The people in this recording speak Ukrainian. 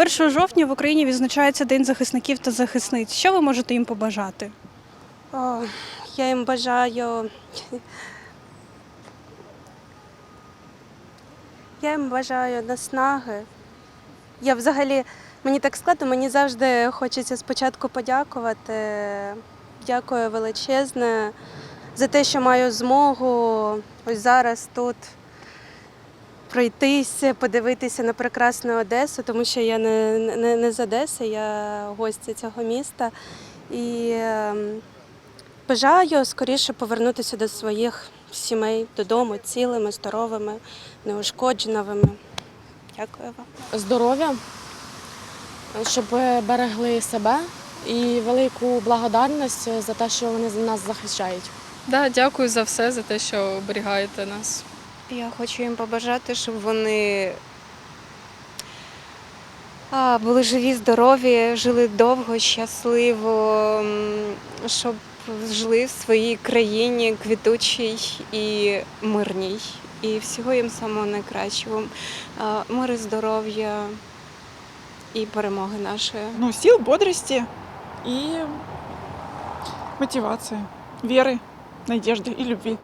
1 жовтня в Україні відзначається День захисників та захисниць. Що ви можете їм побажати? О, я їм бажаю. Я їм бажаю наснаги. Я взагалі, мені так складно, мені завжди хочеться спочатку подякувати. Дякую величезне за те, що маю змогу ось зараз тут пройтися, подивитися на прекрасну Одесу, тому що я не, не, не з Одеси, я гостя цього міста. І ем, Бажаю скоріше повернутися до своїх сімей додому цілими, здоровими, неушкодженими. Дякую вам. здоров'я, щоб берегли себе і велику благодарність за те, що вони нас захищають. Да, дякую за все, за те, що оберігаєте нас. Я хочу їм побажати, щоб вони були живі, здорові, жили довго, щасливо, щоб жили в своїй країні квітучій і мирній. І всього їм самого найкращого. Миру, здоров'я і перемоги нашої. ну, сил, бодрости и мотивации, веры, надежды и любви.